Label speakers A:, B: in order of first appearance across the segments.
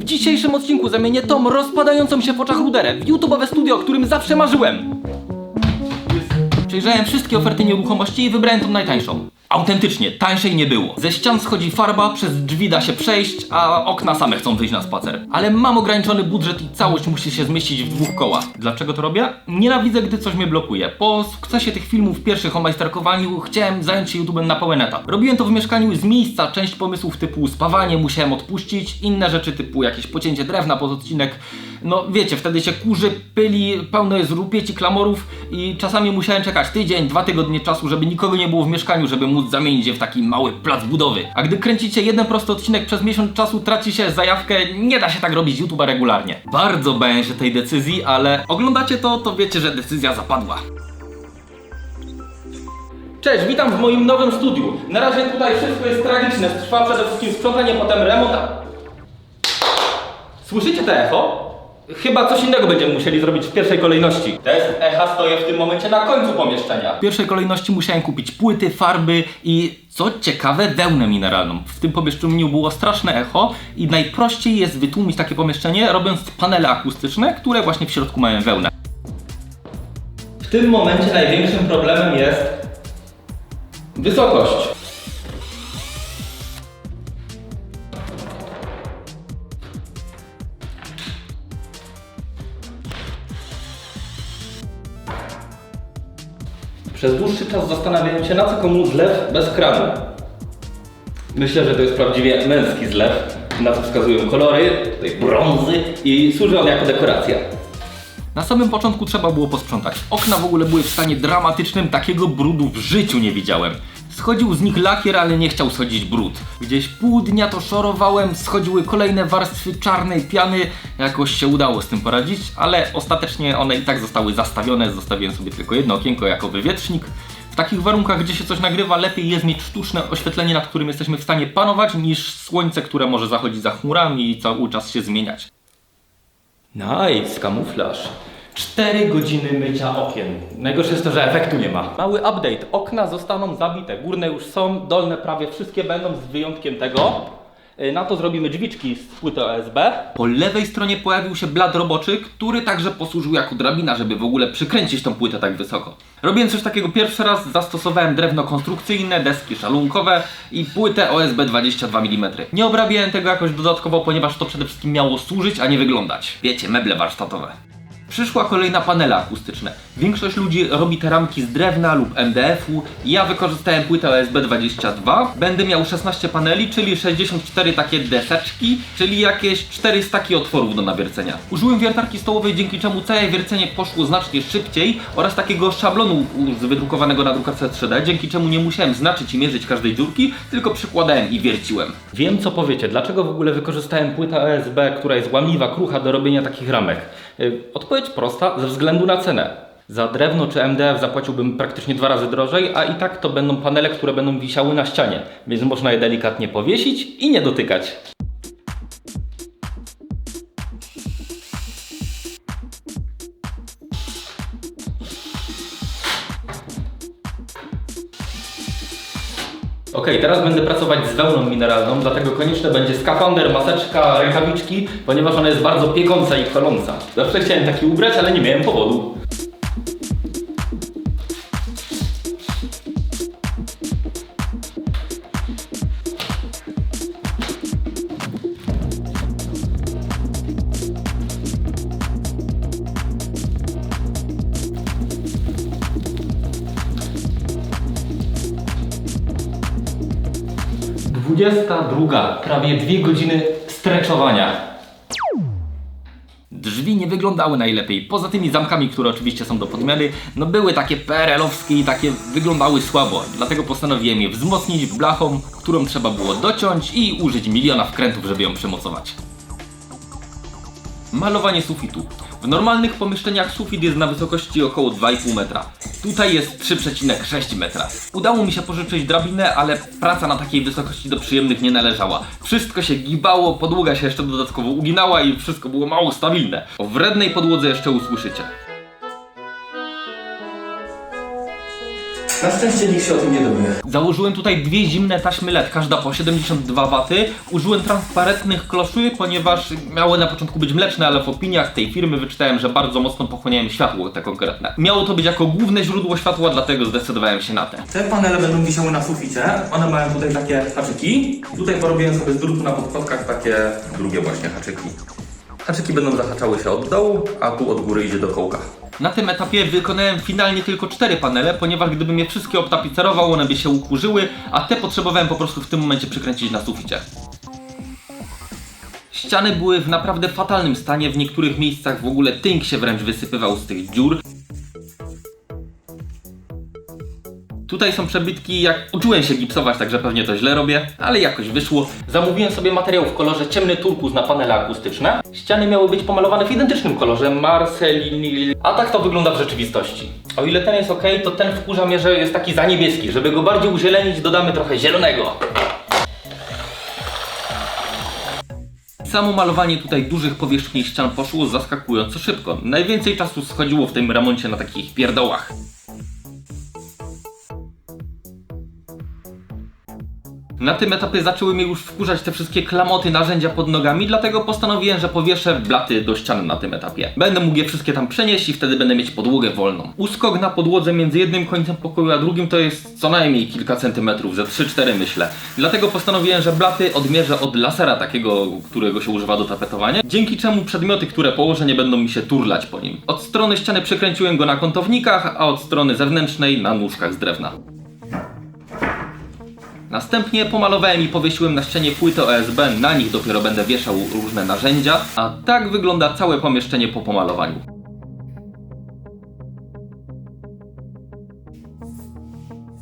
A: W dzisiejszym odcinku zamienię tą rozpadającą się w oczach ruderę w YouTube'owe studio, o którym zawsze marzyłem. Przejrzałem wszystkie oferty nieruchomości i wybrałem tą najtańszą. Autentycznie, tańszej nie było. Ze ścian schodzi farba, przez drzwi da się przejść, a okna same chcą wyjść na spacer. Ale mam ograniczony budżet i całość musi się zmieścić w dwóch kołach. Dlaczego to robię? Nienawidzę, gdy coś mnie blokuje. Po sukcesie tych filmów pierwszych o majsterkowaniu chciałem zająć się YouTube'em na pełen etat. Robiłem to w mieszkaniu z miejsca, część pomysłów typu spawanie musiałem odpuścić, inne rzeczy typu jakieś pocięcie drewna pod odcinek. No wiecie, wtedy się kurzy, pyli, pełno jest rupieci, klamorów i czasami musiałem czekać tydzień, dwa tygodnie czasu, żeby nikogo nie było w mieszkaniu, żeby móc zamienić je w taki mały plac budowy. A gdy kręcicie jeden prosty odcinek przez miesiąc czasu, traci się zajawkę, nie da się tak robić YouTube'a regularnie. Bardzo bałem się tej decyzji, ale oglądacie to, to wiecie, że decyzja zapadła. Cześć, witam w moim nowym studiu. Na razie tutaj wszystko jest tragiczne, trwa przede wszystkim sprzątanie, potem remont. Słyszycie te echo? Chyba coś innego będziemy musieli zrobić w pierwszej kolejności. Test echa stoję w tym momencie na końcu pomieszczenia. W pierwszej kolejności musiałem kupić płyty, farby i co ciekawe wełnę mineralną. W tym pomieszczeniu było straszne echo i najprościej jest wytłumić takie pomieszczenie robiąc panele akustyczne, które właśnie w środku mają wełnę. W tym momencie największym problemem jest wysokość. Przez dłuższy czas zastanawiałem się, na co komu zlew bez kranu. Myślę, że to jest prawdziwie męski zlew, na co wskazują kolory, tutaj brązy i służy on jako dekoracja. Na samym początku trzeba było posprzątać. Okna w ogóle były w stanie dramatycznym, takiego brudu w życiu nie widziałem. Schodził z nich lakier, ale nie chciał schodzić brud. Gdzieś pół dnia to szorowałem, schodziły kolejne warstwy czarnej piany. Jakoś się udało z tym poradzić, ale ostatecznie one i tak zostały zastawione. Zostawiłem sobie tylko jedno okienko jako wywietrznik. W takich warunkach, gdzie się coś nagrywa, lepiej jest mieć sztuczne oświetlenie, nad którym jesteśmy w stanie panować, niż słońce, które może zachodzić za chmurami i cały czas się zmieniać. Nice, kamuflaż. 4 godziny mycia okien. Najgorsze jest to, że efektu nie ma. Mały update. Okna zostaną zabite. Górne już są, dolne prawie wszystkie będą z wyjątkiem tego. Y, Na to zrobimy drzwiczki z płyty OSB. Po lewej stronie pojawił się blad roboczy, który także posłużył jako drabina, żeby w ogóle przykręcić tą płytę tak wysoko. Robiąc coś takiego pierwszy raz, zastosowałem drewno konstrukcyjne, deski szalunkowe i płytę OSB 22 mm. Nie obrabiałem tego jakoś dodatkowo, ponieważ to przede wszystkim miało służyć, a nie wyglądać. Wiecie, meble warsztatowe. Przyszła kolejna panele akustyczne. Większość ludzi robi te ramki z drewna lub MDF-u. Ja wykorzystałem płytę OSB22. Będę miał 16 paneli, czyli 64 takie deseczki, czyli jakieś 4 staki otworów do nawiercenia. Użyłem wiertarki stołowej, dzięki czemu całe wiercenie poszło znacznie szybciej oraz takiego szablonu wydrukowanego na drukarce 3D, dzięki czemu nie musiałem znaczyć i mierzyć każdej dziurki, tylko przykładałem i wierciłem. Wiem co powiecie, dlaczego w ogóle wykorzystałem płytę OSB, która jest łamliwa, krucha do robienia takich ramek. Y, Odpowiedź prosta, ze względu na cenę. Za drewno czy MDF zapłaciłbym praktycznie dwa razy drożej, a i tak to będą panele, które będą wisiały na ścianie, więc można je delikatnie powiesić i nie dotykać. Ok, teraz będę pracować z wełną mineralną, dlatego konieczne będzie skafander, maseczka, rękawiczki, ponieważ ona jest bardzo piekąca i koląca. Zawsze chciałem taki ubrać, ale nie miałem powodu. Dwudziesta druga, prawie dwie godziny streczowania. Drzwi nie wyglądały najlepiej. Poza tymi zamkami, które oczywiście są do podmiany, no były takie perelowskie i takie wyglądały słabo. Dlatego postanowiłem je wzmocnić blachą, którą trzeba było dociąć i użyć miliona wkrętów, żeby ją przymocować. Malowanie sufitu. W normalnych pomieszczeniach sufit jest na wysokości około 2,5 metra. Tutaj jest 3,6 metra. Udało mi się pożyczyć drabinę, ale praca na takiej wysokości do przyjemnych nie należała. Wszystko się gibało, podłoga się jeszcze dodatkowo uginała i wszystko było mało stabilne. O wrednej podłodze jeszcze usłyszycie.
B: Na szczęście nikt się o tym nie dowie.
A: Założyłem tutaj dwie zimne taśmy LED, każda po 72 W. Użyłem transparentnych kloszy, ponieważ miały na początku być mleczne, ale w opiniach tej firmy wyczytałem, że bardzo mocno pochłaniają światło te konkretne. Miało to być jako główne źródło światła, dlatego zdecydowałem się na te.
B: Te panele będą wisiały na suficie. One mają tutaj takie haczyki. Tutaj porobiłem sobie z drutu na podkładkach takie drugie właśnie haczyki. Haczyki będą zahaczały się od dołu, a tu od góry idzie do kołka.
A: Na tym etapie wykonałem finalnie tylko cztery panele, ponieważ gdybym je wszystkie obtapicerował, one by się ukurzyły, a te potrzebowałem po prostu w tym momencie przykręcić na suficie. Ściany były w naprawdę fatalnym stanie, w niektórych miejscach w ogóle tynk się wręcz wysypywał z tych dziur. Tutaj są przebytki, jak uczyłem się gipsować, także pewnie to źle robię, ale jakoś wyszło. Zamówiłem sobie materiał w kolorze ciemny turkus na panele akustyczne. Ściany miały być pomalowane w identycznym kolorze, marselinil, a tak to wygląda w rzeczywistości. O ile ten jest ok, to ten wkurza mnie, że jest taki za niebieski. Żeby go bardziej uzielenić, dodamy trochę zielonego. Samo malowanie tutaj dużych powierzchni ścian poszło zaskakująco szybko. Najwięcej czasu schodziło w tym remoncie na takich pierdołach. Na tym etapie zaczęły mnie już wkurzać te wszystkie klamoty, narzędzia pod nogami, dlatego postanowiłem, że powieszę blaty do ścian na tym etapie. Będę mógł je wszystkie tam przenieść i wtedy będę mieć podłogę wolną. Uskok na podłodze między jednym końcem pokoju a drugim to jest co najmniej kilka centymetrów, ze 3-4 myślę. Dlatego postanowiłem, że blaty odmierzę od lasera takiego, którego się używa do tapetowania, dzięki czemu przedmioty, które położę nie będą mi się turlać po nim. Od strony ściany przykręciłem go na kątownikach, a od strony zewnętrznej na nóżkach z drewna. Następnie pomalowałem i powiesiłem na ścianie płytę OSB, na nich dopiero będę wieszał różne narzędzia, a tak wygląda całe pomieszczenie po pomalowaniu.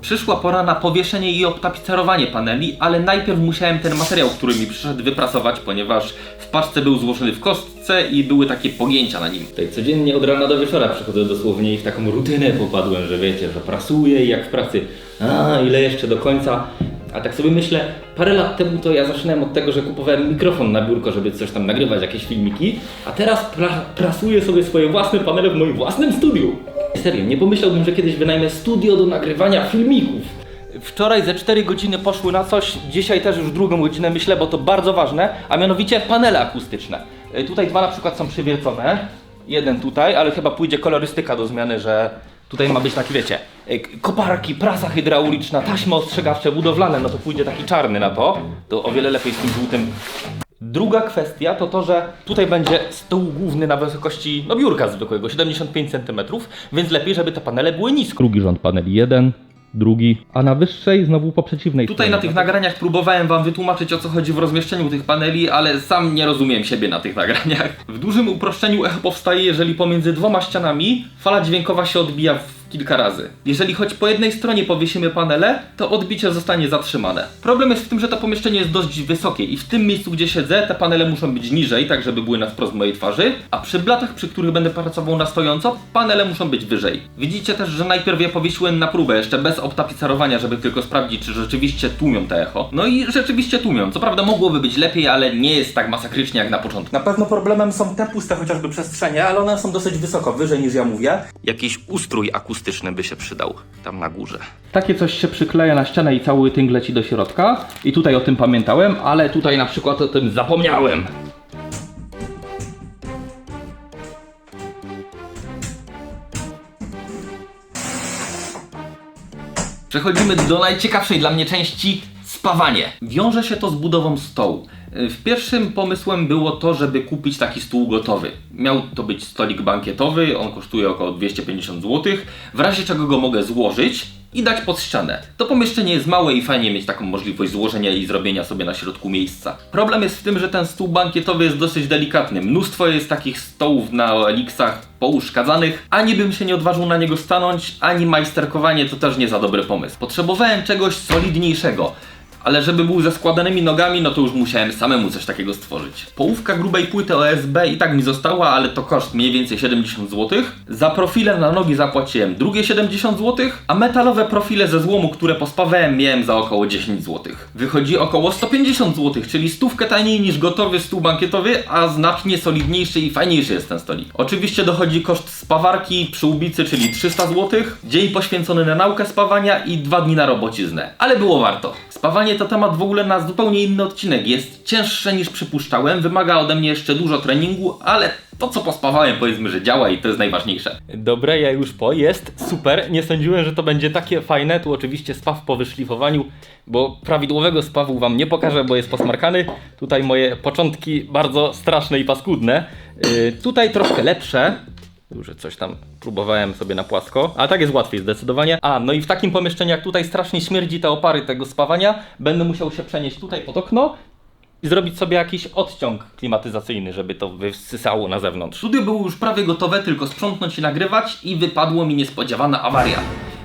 A: Przyszła pora na powieszenie i obtapicerowanie paneli, ale najpierw musiałem ten materiał, który mi przyszedł wyprasować, ponieważ w paczce był złożony w kostce i były takie pogięcia na nim. Tutaj codziennie od rana do wieczora przychodzę dosłownie i w taką rutynę popadłem, że wiecie, że prasuję i jak w pracy, a ile jeszcze do końca. A tak sobie myślę, parę lat temu to ja zaczynałem od tego, że kupowałem mikrofon na biurko, żeby coś tam nagrywać, jakieś filmiki, a teraz pra prasuję sobie swoje własne panele w moim własnym studiu. Serio, nie pomyślałbym, że kiedyś wynajmę studio do nagrywania filmików. Wczoraj ze 4 godziny poszły na coś, dzisiaj też już drugą godzinę myślę, bo to bardzo ważne, a mianowicie panele akustyczne. Y, Tutaj dwa na przykład są przywiercone, jeden tutaj, ale chyba pójdzie kolorystyka do zmiany, że tutaj ma być taki, wiecie, k- koparki, prasa hydrauliczna, taśmy ostrzegawcze, budowlane, no to pójdzie taki czarny na to, to o wiele lepiej z tym żółtym. Druga kwestia to to, że tutaj będzie stół główny na wysokości no biurka zwykłego, 75 cm, więc lepiej, żeby te panele były nisko. Drugi rząd paneli, jeden, drugi, a na wyższej znowu po przeciwnej Tutaj na tych nagraniach próbowałem wam wytłumaczyć o co chodzi w rozmieszczeniu tych paneli, ale sam nie rozumiem siebie na tych nagraniach. W dużym uproszczeniu echo powstaje, jeżeli pomiędzy dwoma ścianami fala dźwiękowa się odbija w kilka razy. Jeżeli choć po jednej stronie powiesimy panele, to odbicie zostanie zatrzymane. Problem jest w tym, że to pomieszczenie jest dość wysokie i w tym miejscu, gdzie siedzę, te panele muszą być niżej, tak żeby były na wprost mojej twarzy, a przy blatach, przy których będę pracował na stojąco, panele muszą być wyżej. Widzicie też, że najpierw je powiesiłem na próbę, jeszcze bez obtapicerowania, żeby tylko sprawdzić, czy rzeczywiście tłumią te echo. No i rzeczywiście tłumią. Co prawda mogłoby być lepiej, ale nie jest tak masakrycznie jak na początku.
B: Na pewno problemem są te puste chociażby przestrzenie, ale one są dosyć wysoko, wyżej niż ja mówię.
A: Jakiś ustrój akustyczny by się przydał tam na górze. Takie coś się przykleja na ścianę i cały tynk leci do środka. I tutaj o tym pamiętałem, ale tutaj na przykład o tym zapomniałem. Przechodzimy do najciekawszej dla mnie części spawanie. Wiąże się to z budową stołu. W pierwszym pomysłem było to, żeby kupić taki stół gotowy. Miał to być stolik bankietowy, on kosztuje około 250 zł, w razie czego go mogę złożyć i dać pod ścianę. To pomieszczenie jest małe i fajnie mieć taką możliwość złożenia i zrobienia sobie na środku miejsca. Problem jest w tym, że ten stół bankietowy jest dosyć delikatny. Mnóstwo jest takich stołów na OLX-ach pouszkadzanych. Ani bym się nie odważył na niego stanąć, ani majsterkowanie to też nie za dobry pomysł. Potrzebowałem czegoś solidniejszego. Ale żeby był ze składanymi nogami, no to już musiałem samemu coś takiego stworzyć. Połówka grubej płyty OSB i tak mi została, ale to koszt mniej więcej 70 zł. Za profile na nogi zapłaciłem drugie 70 zł, a metalowe profile ze złomu, które pospawałem, miałem za około 10 zł. Wychodzi około 150 zł, czyli stówkę taniej niż gotowy stół bankietowy, a znacznie solidniejszy i fajniejszy jest ten stolik. Oczywiście dochodzi koszt spawarki, przyłbicy, czyli 300 zł, dzień poświęcony na naukę spawania i dwa dni na robociznę. Ale było warto. Spawanie to temat w ogóle na zupełnie inny odcinek. Jest cięższe niż przypuszczałem, wymaga ode mnie jeszcze dużo treningu, ale to co pospawałem powiedzmy, że działa i to jest najważniejsze. Dobre, ja już po, jest super. Nie sądziłem, że to będzie takie fajne. Tu oczywiście spaw po wyszlifowaniu, bo prawidłowego spawu wam nie pokażę, bo jest posmarkany. Tutaj moje początki bardzo straszne i paskudne. Yy, tutaj troszkę lepsze. Już coś tam próbowałem sobie na płasko, a tak jest łatwiej zdecydowanie. A, no i w takim pomieszczeniu jak tutaj strasznie śmierdzi te opary tego spawania, będę musiał się przenieść tutaj pod okno i zrobić sobie jakiś odciąg klimatyzacyjny, żeby to wysysało na zewnątrz. Studio było już prawie gotowe, tylko sprzątnąć i nagrywać i wypadło mi niespodziewana awaria.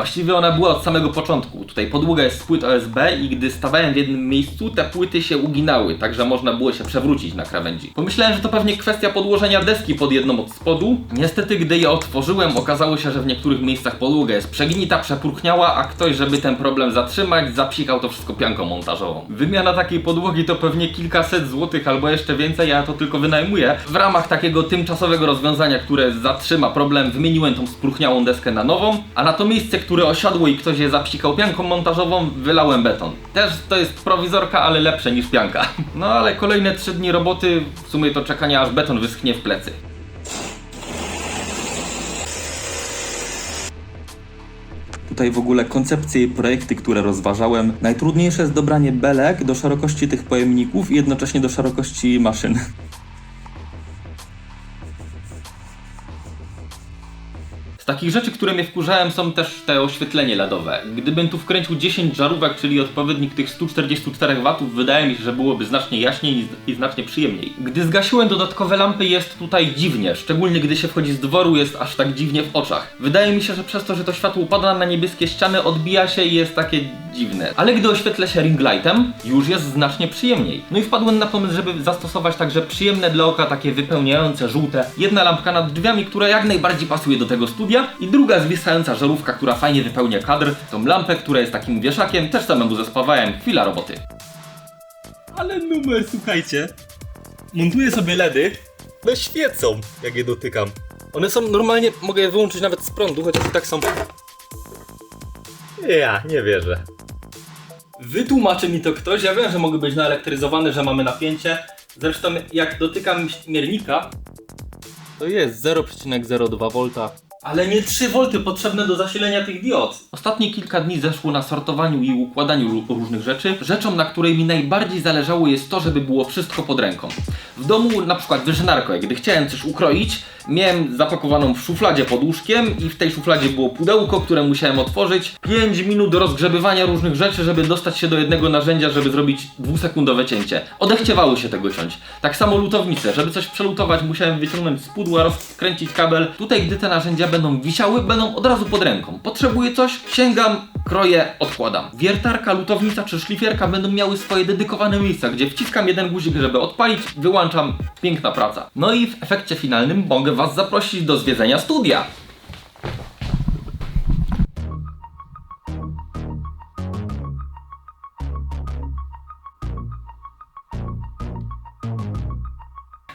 A: Właściwie ona była od samego początku. Tutaj podłoga jest z płyt OSB i gdy stawałem w jednym miejscu, te płyty się uginały, także można było się przewrócić na krawędzi. Pomyślałem, że to pewnie kwestia podłożenia deski pod jedną od spodu. Niestety, gdy je otworzyłem, okazało się, że w niektórych miejscach podłoga jest przegnita, przepurkniała, a ktoś, żeby ten problem zatrzymać, zapsikał to wszystko pianką montażową. Wymiana takiej podłogi to pewnie kilkaset złotych albo jeszcze więcej, ja to tylko wynajmuję. W ramach takiego tymczasowego rozwiązania, które zatrzyma problem, wymieniłem tą spruchniałą deskę na nową, a na to miejsce, które osiadło i ktoś je zapsikał pianką montażową, wylałem beton. Też to jest prowizorka, ale lepsze niż pianka. No ale kolejne 3 dni roboty, w sumie to czekania aż beton wyschnie w plecy.
B: Tutaj w ogóle koncepcje i projekty, które rozważałem. Najtrudniejsze jest dobranie belek do szerokości tych pojemników i jednocześnie do szerokości maszyn.
A: Takich rzeczy, które mnie wkurzałem są też te oświetlenie LEDowe. Gdybym tu wkręcił 10 żarówek, czyli odpowiednik tych 144 W, wydaje mi się, że byłoby znacznie jaśniej i- znacznie przyjemniej. Gdy zgasiłem dodatkowe lampy jest tutaj dziwnie, szczególnie gdy się wchodzi z dworu jest aż tak dziwnie w oczach. Wydaje mi się, że przez to, że to światło pada na niebieskie ściany, odbija się i jest takie dziwne. Ale gdy oświetlę się ring lightem, już jest znacznie przyjemniej. No i wpadłem na pomysł, żeby zastosować także przyjemne dla oka, takie wypełniające, żółte. Jedna lampka nad drzwiami, która jak najbardziej pasuje do tego studia i druga zwisająca żarówka, która fajnie wypełnia kadr. Tą lampę, która jest takim wieszakiem, też samemu zespawałem. Chwila roboty.
C: Ale numer, słuchajcie. Montuję sobie LEDy. No świecą, jak je dotykam. One są normalnie, mogę je wyłączyć nawet z prądu, chociaż i tak są. Ja nie wierzę. Wytłumaczy mi to ktoś. Ja wiem, że mogę być naelektryzowany, że mamy napięcie. Zresztą jak dotykam miernika, to jest 0,02 V. Ale nie 3 V potrzebne do zasilenia tych diod.
A: Ostatnie kilka dni zeszło na sortowaniu i układaniu różnych rzeczy. Rzeczą, na której mi najbardziej zależało jest to, żeby było wszystko pod ręką. W domu na przykład wyżynarko, gdy chciałem coś ukroić, miałem zapakowaną w szufladzie pod łóżkiem i w tej szufladzie było pudełko, które musiałem otworzyć. 5 minut rozgrzebywania różnych rzeczy, żeby dostać się do jednego narzędzia, żeby zrobić dwusekundowe cięcie. Odechciewało się tego ciąć. Tak samo lutownice, żeby coś przelutować musiałem wyciągnąć z pudła, rozkręcić kabel. Tutaj gdy te narzędzia będą wisiały, będą od razu pod ręką. Potrzebuję coś, sięgam, kroję, odkładam. Wiertarka, lutownica czy szlifierka będą miały swoje dedykowane miejsca, gdzie wciskam jeden guzik, żeby odpalić, wyłączam. Piękna praca. No i w efekcie finalnym mogę Was zaprosić do zwiedzenia studia.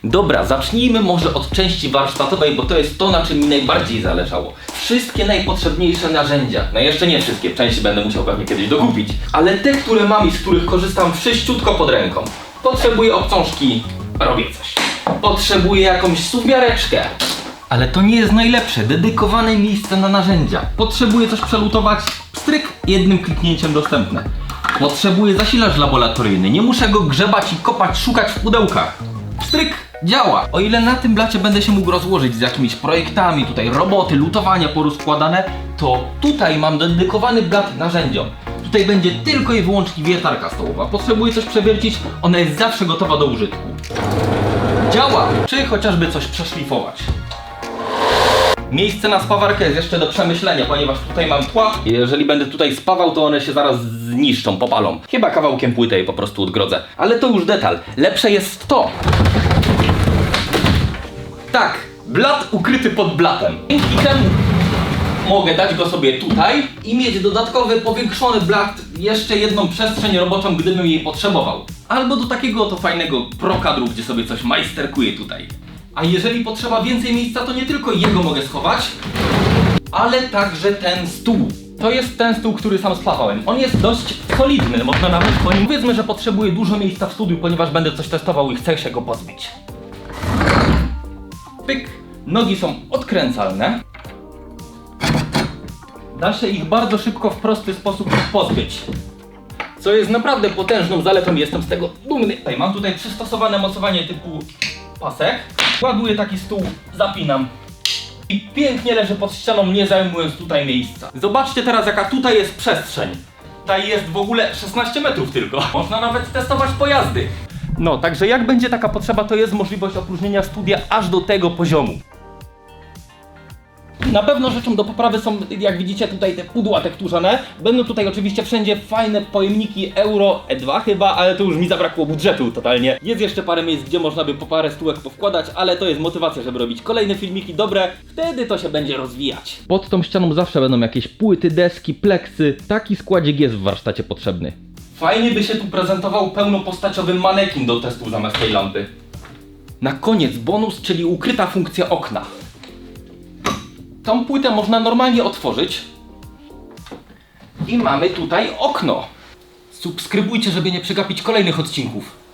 A: Dobra, zacznijmy może od części warsztatowej, bo to jest to, na czym mi najbardziej zależało. Wszystkie najpotrzebniejsze narzędzia. No jeszcze nie wszystkie, części będę musiał pewnie kiedyś dokupić. Ale te, które mam i z których korzystam wszyściutko pod ręką. Potrzebuję obcążki, robię coś. Potrzebuję jakąś sumiareczkę. Ale to nie jest najlepsze, dedykowane miejsce na narzędzia. Potrzebuję coś przelutować, stryk, jednym kliknięciem dostępne. Potrzebuję zasilacz laboratoryjny, nie muszę go grzebać i kopać, szukać w pudełkach. Pstryk działa. O ile na tym blacie będę się mógł rozłożyć z jakimiś projektami, tutaj roboty, lutowania porozkładane, to tutaj mam dedykowany blat narzędziom. Tutaj będzie tylko i wyłącznie wiertarka stołowa. Potrzebuję coś przewiercić, ona jest zawsze gotowa do użytku. Działa! Czy chociażby coś przeszlifować. Miejsce na spawarkę jest jeszcze do przemyślenia, ponieważ tutaj mam tła. Jeżeli będę tutaj spawał, to one się zaraz zniszczą, popalą. Chyba kawałkiem płyty je po prostu odgrodzę. Ale to już detal. Lepsze jest to. Tak, blat ukryty pod blatem. Dzięki temu mogę dać go sobie tutaj i mieć dodatkowy powiększony blat, jeszcze jedną przestrzeń roboczą, gdybym jej potrzebował. Albo do takiego oto fajnego prokadru, gdzie sobie coś majsterkuję tutaj. A jeżeli potrzeba więcej miejsca, to nie tylko jego mogę schować, ale także ten stół. To jest ten stół, który sam spawałem. On jest dość solidny, można nawet po nim powiedzmy, że potrzebuję dużo miejsca w studiu, ponieważ będę coś testował i chcę się go pozbyć. Pyk. Nogi są odkręcalne. Da się ich bardzo szybko w prosty sposób pozbyć. Co jest naprawdę potężną zaletą, jestem z tego dumny. Tutaj mam tutaj przystosowane mocowanie typu pasek. Ładuję taki stół, zapinam. I pięknie leży pod ścianą, nie zajmując tutaj miejsca. Zobaczcie teraz, jaka tutaj jest przestrzeń. Tutaj jest w ogóle 16 metrów tylko. Można nawet testować pojazdy. No, także jak będzie taka potrzeba, to jest możliwość opróżnienia studia aż do tego poziomu. Na pewno rzeczą do poprawy są, jak widzicie tutaj te pudła tekturzane. Będą tutaj oczywiście wszędzie fajne pojemniki Euro E2 chyba, ale to już mi zabrakło budżetu totalnie. Jest jeszcze parę miejsc, gdzie można by po parę stółek powkładać, ale to jest motywacja, żeby robić kolejne filmiki dobre. Wtedy to się będzie rozwijać. Pod tą ścianą zawsze będą jakieś płyty, deski, pleksy. Taki składzik jest w warsztacie potrzebny. Fajnie by się tu prezentował pełnopostaciowy manekin do testu zamiast tej lampy. Na koniec bonus, czyli ukryta funkcja okna. Tą płytę można normalnie otworzyć. I mamy tutaj okno. Subskrybujcie, żeby nie przegapić kolejnych odcinków.